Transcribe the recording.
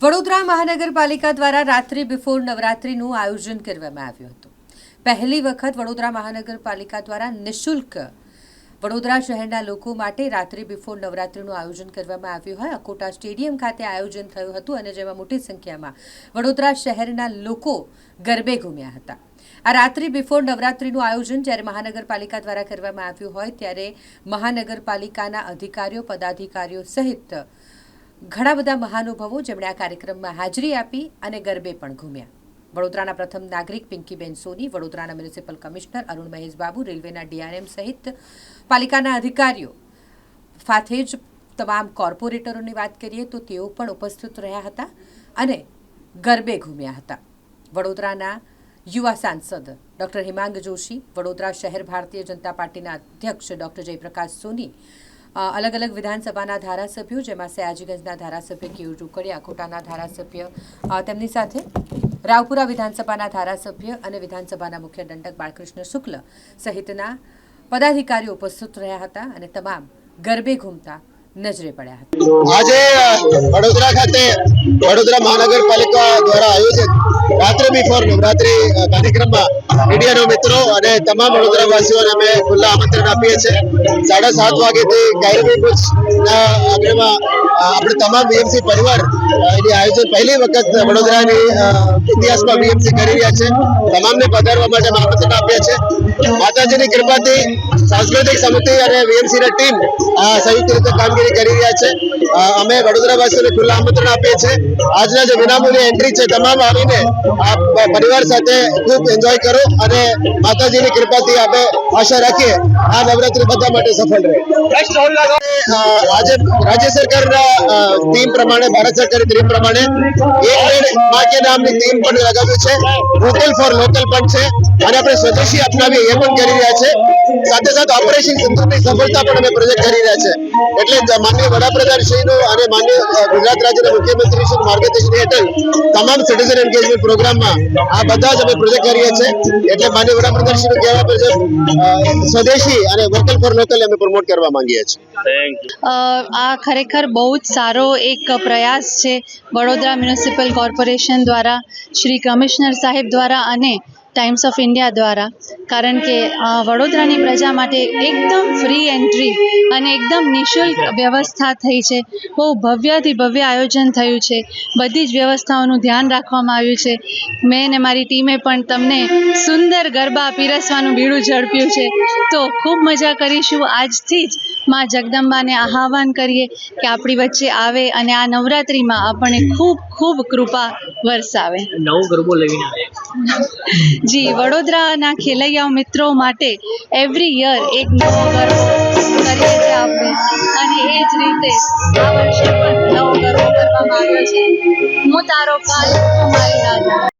વડોદરા મહાનગરપાલિકા દ્વારા રાત્રિ બિફોર નવરાત્રિનું આયોજન કરવામાં આવ્યું હતું. પહેલી વખત વડોદરા મહાનગરપાલિકા દ્વારા નિઃશુલ્ક વડોદરા શહેરના લોકો માટે રાત્રિ બિફોર નવરાત્રિનું આયોજન કરવામાં આવ્યું હોય. અકોટા સ્ટેડિયમ ખાતે આયોજન થયું હતું અને જેમાં મોટી સંખ્યામાં વડોદરા શહેરના લોકો ગરબે ઘૂમ્યા હતા. આ રાત્રિ બિફોર નવરાત્રિનું આયોજન જ્યારે મહાનગરપાલિકા દ્વારા કરવામાં આવ્યું હોય, ત્યારે મહાનગરપાલિકાના અધિકારીઓ, પદાધિકારીઓ સહિત ઘણા બધા મહાનુભાવો જેમણે આ કાર્યક્રમમાં હાજરી આપી અને ગરબે પણ ઘૂમ્યા. વડોદરાના પ્રથમ નાગરિક પિંકીબેન સોની, વડોદરાના મ્યુનિસિપલ કમિશનર અરુણ મહેશ બાબુ રેલવેના ડીઆરએમ સહિત પાલિકાના અધિકારીઓ સાથે જ તમામ કોર્પોરેટરોની વાત કરીએ તો તેઓ પણ ઉપસ્થિત રહ્યા હતા અને ગરબે ઘૂમ્યા હતા. વડોદરાના યુવા સાંસદ ડૉક્ટર હિમાંગ જોશી, વડોદરા શહેર ભારતીય જનતા પાર્ટીના અધ્યક્ષ ડૉક્ટર જયપ્રકાશ સોની અલગ અલગ વિધાનસભાના ધારાસભ્યો, જેમાં સયાજીગંજના ધારાસભ્ય કેયુર રોકડિયા કોટાના ધારાસભ્ય તેમની સાથે રાવપુરા વિધાનસભાના ધારાસભ્ય અને વિધાનસભાના મુખ્ય દંડક બાળકૃષ્ણ શુક્લ સહિતના પદાધિકારીઓ ઉપસ્થિત રહ્યા હતા અને તમામ ગરબે ઘૂમતા નજરે પડ્યા હતા. આજે વડોદરા ખાતે વડોદરા મહાનગરપાલિકા દ્વારા આયોજિત રાત્રે બિફોર નવરાત્રી કાર્યક્રમમાં મીડિયાના મિત્રો અને તમામ વડોદરા વાસીઓને અમે ખુલ્લા આમંત્રણ આપીએ છીએ. સાડા સાત વાગ્યાથી કાયમી કુચના આગળમાં આપણે તમામ બીએમસી પરિવાર એની આયોજન પહેલી વખત વડોદરાની ઇતિહાસમાં બીએમસી કરી રહ્યા છે. તમામને પધારવા માટે આમંત્રણ આપીએ છીએ. માતાજીની કૃપાથી સાંસ્કૃતિક સમિતિ અને વીએમસીની ટીમ, આ સંયુક્ત રીતે કામગીરી કરી રહ્યા છે. અમે વડોદરાવાસીઓને ખુલ્લા આમંત્રણ આપીએ છીએ. આજના જે વિનામૂલ્ય એન્ટ્રી છે, તમામ આવીને આ પરિવાર સાથે ખૂબ એન્જોય કરો અને માતાજીની કૃપાથી આપણે આશા રાખીએ આ નવરાત્રી બધા માટે સફળ રહે. આજે રાજ્ય સરકારના થીમ પ્રમાણે, ભારત સરકારની થીમ પ્રમાણે એક પેડ નામની થીમ પણ લગાવ્યું છે. વોકલ ફોર લોકલ પણ છે. અને આપણે સ્વદેશી અપનાવીએ એ પણ કરી રહ્યા છે. સાથે સાથે ઓપરેશન સિંધુની સફળતા પણ અમે પ્રોજેક્ટ કરી રહ્યા છે. એટલે માન્ય વડાપ્રધાનશ્રીનો અને માન્ય ગુજરાત રાજ્યના મુખ્યમંત્રી શ્રી માર્ગદર્શન હેઠળ તમામ સિટીઝન એન્ગેજમેન્ટ પ્રોગ્રામમાં આ બધા જ અમે પ્રોજેક્ટ કરીએ છીએ એટલે માન્ય વડાપ્રધાનશ્રીનું કહેવા મુજબ સ્વદેશી અને વોકલ ફોર લોકલ અમે પ્રમોટ કરવા માંગીએ છીએ. અ, આ ખરેખર બહુ જ સારો એક પ્રયાસ છે. વડોદરા મ્યુનિસિપલ કોર્પોરેશન દ્વારા શ્રી કમિશનર સાહેબ દ્વારા અને ટાઈમ્સ ઓફ ઇન્ડિયા દ્વારા. કારણ કે વડોદરાની પ્રજા માટે એકદમ ફ્રી એન્ટ્રી અને એકદમ નિઃશુલ્ક વ્યવસ્થા થઈ છે. બહુ ભવ્યથી ભવ્ય આયોજન થયું છે. બધી જ વ્યવસ્થાઓનું ધ્યાન રાખવામાં આવ્યું છે. મેં ને મારી ટીમે પણ તમને સુંદર ગરબા પીરસવાનું બીડું ઝડપ્યું છે. તો ખૂબ મજા કરીશું. આજથી જ માં જગદંબાને આહ્વાન કરીએ કે આપણી વચ્ચે આવે અને આ નવરાત્રિમાં આપણને ખૂબ ખૂબ કૃપા વરસાવે. નવો ગરબો લઈને આવ્યા જી, વડોદરાના ખેલૈયાઓ મિત્રો માટે એવરી યર એક નવો ગરબો કરીએ છીએ આપણે. અને એ જ રીતે આ વર્ષે પણ નવો ગરબો કરવામાં આવ્યો છે. હું તારો પાલ મારી રાધા